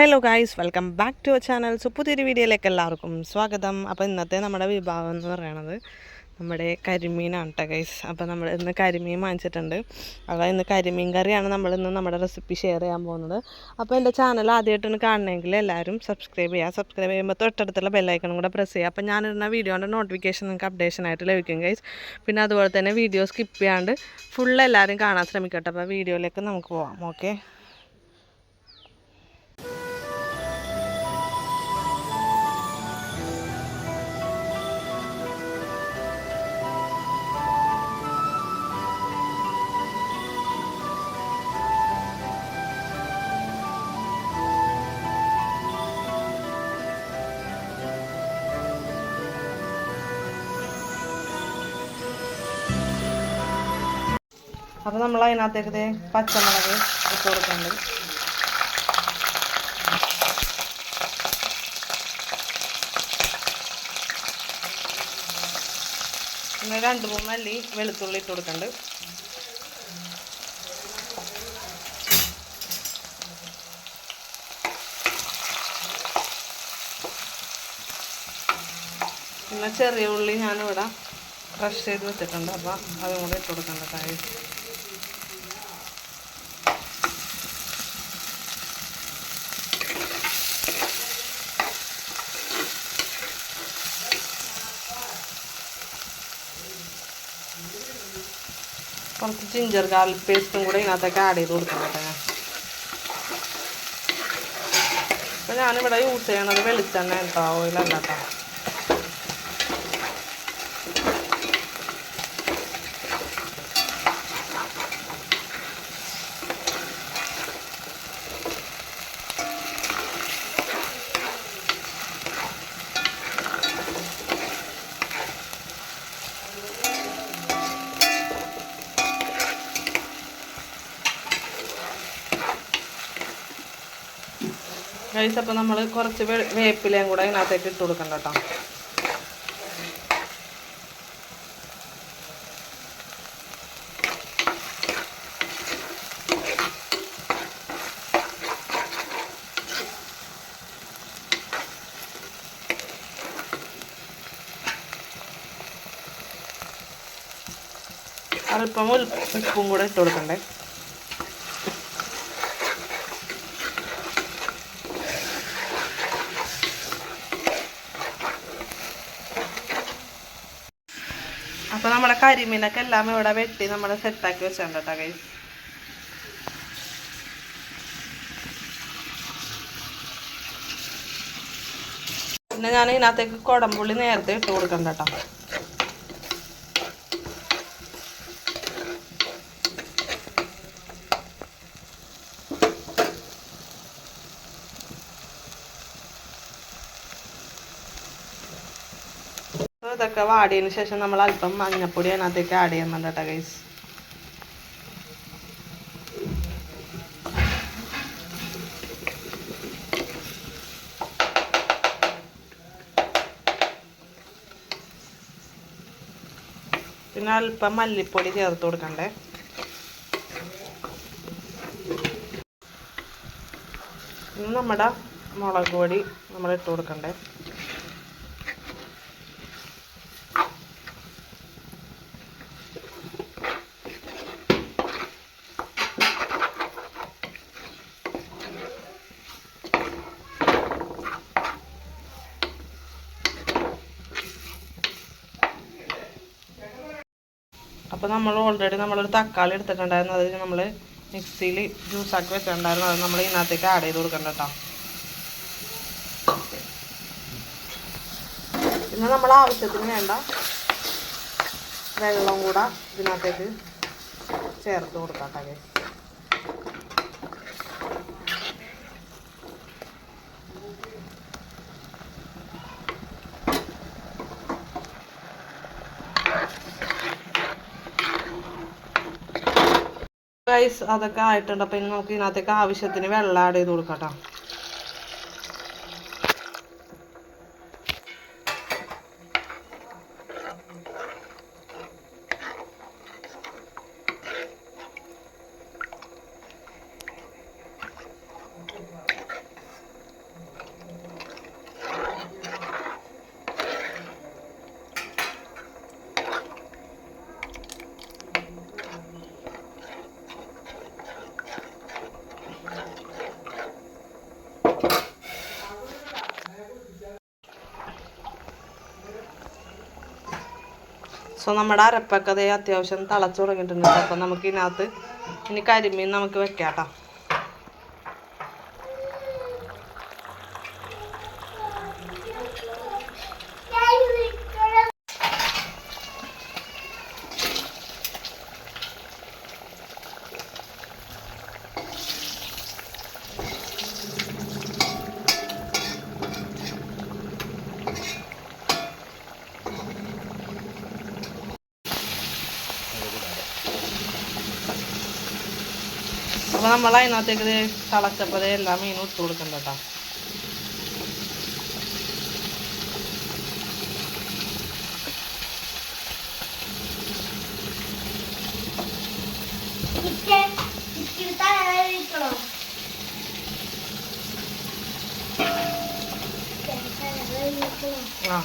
Hello guys welcome back to our channel so പുതിയൊരു വീഡിയോയിലേക്ക് എല്ലാവർക്കും സ്വാഗതം. അപ്പോൾ ഇന്നത്തെ നമ്മുടെ വിഭാഗം എന്ന് പറയണത് നമ്മുടെ കരിമീനാണ് കേട്ടോ ഗൈസ് അപ്പോൾ നമ്മൾ ഇന്ന് കരിമീൻ വാങ്ങിച്ചിട്ടുണ്ട്. അപ്പോൾ ഇന്ന് കരിമീൻ കറിയാണ് നമ്മൾ ഇന്ന് നമ്മുടെ റെസിപ്പി ഷെയർ ചെയ്യാൻ പോകുന്നത്. അപ്പോൾ എന്റെ ചാനൽ ആദ്യമായിട്ടാണ് കാണണമെങ്കിൽ എല്ലാവരും സബ്സ്ക്രൈബ് ചെയ്യുക. സബ്സ്ക്രൈബ് ചെയ്യുമ്പോൾ തൊട്ടടുത്തുള്ള ബെല്ലൈക്കണും കൂടെ പ്രസ് ചെയ്യുക. അപ്പോൾ ഞാനിടുന്ന വീഡിയോന്റെ നോട്ടിഫിക്കേഷൻ നിങ്ങൾക്ക് അപ്ഡേഷൻ ആയിട്ട് ലഭിക്കും ഗൈസ് പിന്നെ അതുപോലെ തന്നെ വീഡിയോ സ്കിപ്പ് ചെയ്യാണ്ട് ഫുൾ എല്ലാവരും കാണാൻ ശ്രമിക്കട്ടെ. അപ്പോൾ വീഡിയോയിലേക്ക് നമുക്ക് പോകാം ഓക്കെ അപ്പോൾ നമ്മൾ അതിനകത്തേക്ക് പച്ചമുളക് ഇട്ട് കൊടുക്കുന്നുണ്ട്. പിന്നെ രണ്ട് മൂന്ന് അല്ലി വെളുത്തുള്ളി ഇട്ട് കൊടുക്കുന്നുണ്ട്. പിന്നെ ചെറിയ ഉള്ളി ഞാനിവിടെ ക്രഷ് ചെയ്ത് വെച്ചിട്ടുണ്ട്. അപ്പം അതും കൂടെ ഇട്ട് കൊടുക്കണ്ട കുറച്ച് ജിഞ്ചർ ഗാർലിക് പേസ്റ്റും കൂടെ ഇതിനകത്തേക്ക് ആഡ് ചെയ്ത് കൊടുക്കണം കേട്ടോ അപ്പോൾ ഞാനിവിടെ യൂസ് ചെയ്യണത് വെളിച്ചെണ്ണ കേട്ടോ ഓയിലല്ല കേട്ടോ. ഗൈസ് നമ്മൾ കുറച്ച് വേപ്പിലയും കൂടെ ഇതിനകത്തേക്ക് ഇട്ട് കൊടുക്കണ്ട കേട്ടോ അല്പം ഉപ്പും കൂടെ ഇട്ട് കൊടുക്കണ്ടേ. നമ്മുടെ കരിമീനൊക്കെ എല്ലാം ഇവിടെ വെട്ടി നമ്മൾ സെറ്റാക്കി വെച്ചിട്ടുണ്ട് കേട്ടോ കൈ പിന്നെ ഞാൻ ഇതിനകത്തേക്ക് കുടംപുള്ളി നേരത്തെ ഇട്ട് കൊടുക്കണ്ട കേട്ടോ ഇതൊക്കെ വാടിയതിന് ശേഷം നമ്മൾ അല്പം മഞ്ഞപ്പൊടി അതിനകത്തേക്ക് ആഡ് ചെയ്യുന്നുണ്ട് കേട്ടോ ഗൈസ് പിന്നെ അല്പം മല്ലിപ്പൊടി ചേർത്ത് കൊടുക്കണ്ടേ. നമ്മുടെ മുളക് പൊടി നമ്മൾ ഇട്ട് കൊടുക്കണ്ടേ. അപ്പോൾ നമ്മൾ ഓൾറെഡി നമ്മളൊരു തക്കാളി എടുത്തിട്ടുണ്ടായിരുന്നു. അത് നമ്മൾ മിക്സിയിൽ ജ്യൂസാക്കി വെച്ചിട്ടുണ്ടായിരുന്നു. അത് നമ്മൾ ഇതിനകത്തേക്ക് ആഡ് ചെയ്ത് കൊടുക്കണ്ട കേട്ടോ. പിന്നെ നമ്മൾ ആവശ്യത്തിന് വേണ്ട വെള്ളം കൂടെ ഇതിനകത്തേക്ക് ചേർത്ത് കൊടുക്കാം കേട്ടോ. ഗൈസ് അതൊക്കെ ആയിട്ടുണ്ട്. അപ്പൊ ഇനി നമുക്ക് ഇതിനകത്തേക്ക് ആവശ്യത്തിന് വെള്ളം ആഡ് ചെയ്ത് കൊടുക്കാം കേട്ടോ സോ നമ്മുടെ അരപ്പൊക്കെ അതേ അത്യാവശ്യം തിളച്ചു തുടങ്ങിയിട്ടുണ്ട്. അപ്പം നമുക്ക് ഇതിനകത്ത് ഇനി കരിമീൻ നമുക്ക് വെക്കാം കേട്ടോ അപ്പോൾ നമ്മൾ അതിനകത്തേക്ക് ഇത് തിളച്ചപ്പോൾ എല്ലാ മീനും ഇട്ട് കൊടുക്കണ്ട കേട്ടോ ആ.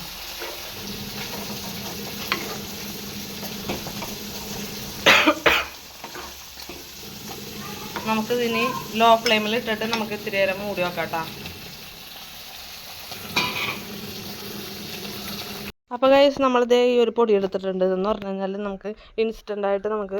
നമുക്കിതിനി ലോ ഫ്ലെയിമിൽ ഇട്ടിട്ട് നമുക്ക് ഇത്തിരി നേരം മൂടി വെക്കാം കേട്ടോ അപ്പോൾ ഗൈസ് നമ്മളിതേ ഈ ഒരു പൊടി എടുത്തിട്ടുണ്ട്. എന്ന് പറഞ്ഞു കഴിഞ്ഞാൽ നമുക്ക് ഇൻസ്റ്റന്റ് ആയിട്ട് നമുക്ക്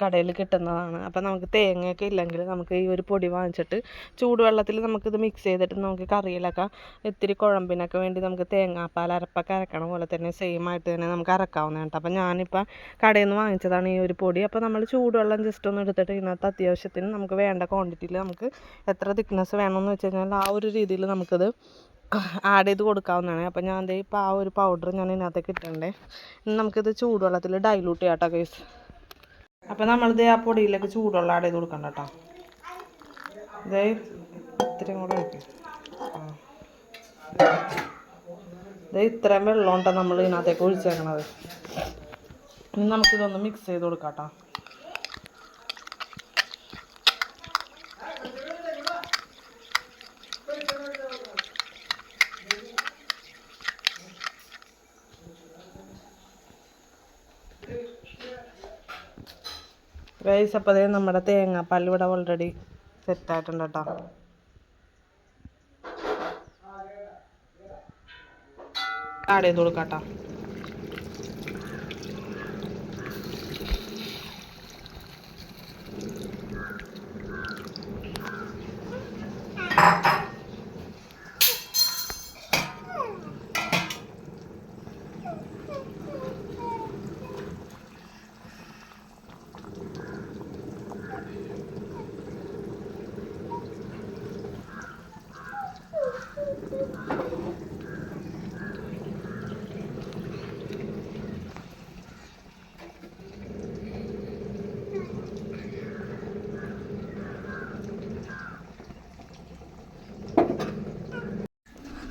കടയിൽ കിട്ടുന്നതാണ്. അപ്പോൾ നമുക്ക് തേങ്ങയൊക്കെ ഇല്ലെങ്കിൽ നമുക്ക് ഈ ഒരു പൊടി വാങ്ങിച്ചിട്ട് ചൂടുവെള്ളത്തിൽ നമുക്കിത് മിക്സ് ചെയ്തിട്ട് നമുക്ക് കറിയിലൊക്കെ ഇത്തിരി കുഴമ്പിനൊക്കെ വേണ്ടി നമുക്ക് തേങ്ങാപ്പാൽ അരപ്പൊക്കെ അരക്കണ പോലെ തന്നെ സെയിം ആയിട്ട് തന്നെ നമുക്ക് അരക്കാവുന്നതാണ് കേട്ടോ. അപ്പോൾ ഞാനിപ്പോൾ കടയിൽ നിന്ന് വാങ്ങിച്ചതാണ് ഈ ഒരു പൊടി. അപ്പോൾ നമ്മൾ ചൂടുവെള്ളം ജസ്റ്റ് ഒന്ന് എടുത്തിട്ട് ഇതിനകത്ത് അത്യാവശ്യത്തിന് നമുക്ക് വേണ്ട ക്വാണ്ടിറ്റിയിൽ നമുക്ക് എത്ര തിക്നെസ് വേണമെന്ന് വെച്ച് കഴിഞ്ഞാൽ ആ ഒരു രീതിയിൽ നമുക്കത് ആഡ് ചെയ്ത് കൊടുക്കാവുന്നതാണ്. അപ്പോൾ ഞാൻ എന്താ ഇപ്പോൾ ആ ഒരു പൗഡർ ഞാൻ ഇതിനകത്തേക്ക് ഇട്ടണ്ടേ ഇനി നമുക്കിത് ചൂടുവെള്ളത്തിൽ ഡൈലൂട്ട് ചെയ്യാം കേട്ടോ കേസ് അപ്പോൾ നമ്മളിത് ആ പൊടിയിലേക്ക് ചൂടുവെള്ളം ആഡ് ചെയ്ത് കൊടുക്കണ്ട കേട്ടോ ഇതേ ഇത്രയും കൂടെ ഒഴിക്കും. ഇത് ഇത്രയും വെള്ളം ഉണ്ടോ നമ്മൾ ഇതിനകത്തേക്ക് ഒഴിച്ചേക്കണത്. ഇനി നമുക്കിതൊന്ന് മിക്സ് ചെയ്ത് കൊടുക്കാം കേട്ടോ ഗൈസ് അപ്പോൾ അതേ നമ്മുടെ തേങ്ങാപ്പാൽ ഇവിടെ ഓൾറെഡി സെറ്റായിട്ടുണ്ട് കേട്ടോ ആഡ് ചെയ്ത് കൊടുക്കാം കേട്ടോ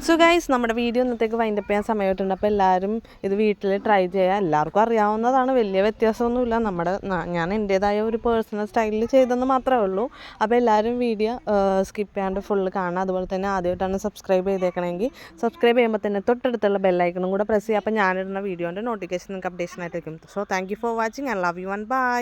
സോ ഗൈസ് നമ്മുടെ വീഡിയോ ഇന്നത്തേക്ക് വൈൻഡപ്പ് ചെയ്യാൻ സമയമായിട്ടുണ്ട്. അപ്പോൾ എല്ലാവരും ഇത് വീട്ടിൽ ട്രൈ ചെയ്യുക. എല്ലാവർക്കും അറിയാവുന്നതാണ്. വലിയ വ്യത്യാസമൊന്നുമില്ല. നമ്മുടെ ഞാൻ എന്റേതായ ഒരു പേഴ്സണൽ സ്റ്റൈലിൽ ചെയ്തെന്ന് മാത്രമേ ഉള്ളൂ. അപ്പോൾ എല്ലാവരും വീഡിയോ സ്കിപ്പ് ചെയ്യാണ്ട് ഫുള്ള് കാണുക. അതുപോലെ തന്നെ ആദ്യമായിട്ടാണ് സബ്സ്ക്രൈബ് ചെയ്തേക്കണമെങ്കിൽ സബ്സ്ക്രൈബ് ചെയ്യുമ്പോൾ തന്നെ തൊട്ടടുത്തുള്ള ബെല്ലൈക്കണും കൂടെ പ്രസ് ചെയ്യുക. അപ്പോൾ ഞാനിടുന്ന വീഡിയോന്റെ നോട്ടിഫിക്കേഷൻ നിങ്ങൾക്ക് അപ്ഡേഷൻ ആയിട്ട് വയ്ക്കും so thank you for watching I love you and bye